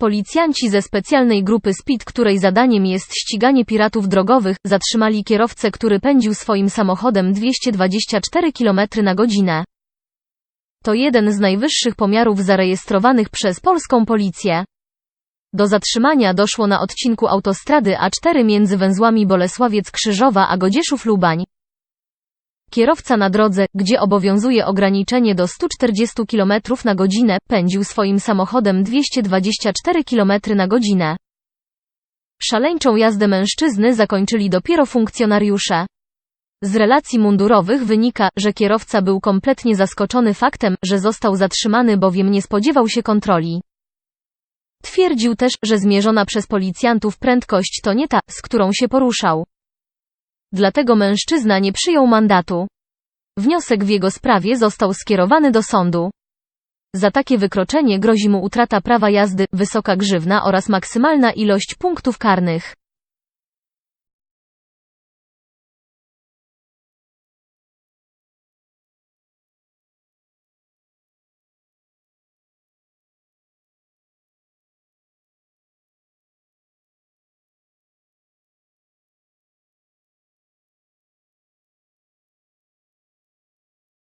Policjanci ze specjalnej grupy SPID, której zadaniem jest ściganie piratów drogowych, zatrzymali kierowcę, który pędził swoim samochodem 224 km na godzinę. To jeden z najwyższych pomiarów zarejestrowanych przez polską policję. Do zatrzymania doszło na odcinku autostrady A4 między węzłami Bolesławiec-Krzyżowa a Godzieszów-Lubań. Kierowca na drodze, gdzie obowiązuje ograniczenie do 140 km na godzinę, pędził swoim samochodem 224 km na godzinę. Szaleńczą jazdę mężczyzny zakończyli dopiero funkcjonariusze. Z relacji mundurowych wynika, że kierowca był kompletnie zaskoczony faktem, że został zatrzymany, bowiem nie spodziewał się kontroli. Twierdził też, że zmierzona przez policjantów prędkość to nie ta, z którą się poruszał. Dlatego mężczyzna nie przyjął mandatu. Wniosek w jego sprawie został skierowany do sądu. Za takie wykroczenie grozi mu utrata prawa jazdy, wysoka grzywna oraz maksymalna ilość punktów karnych.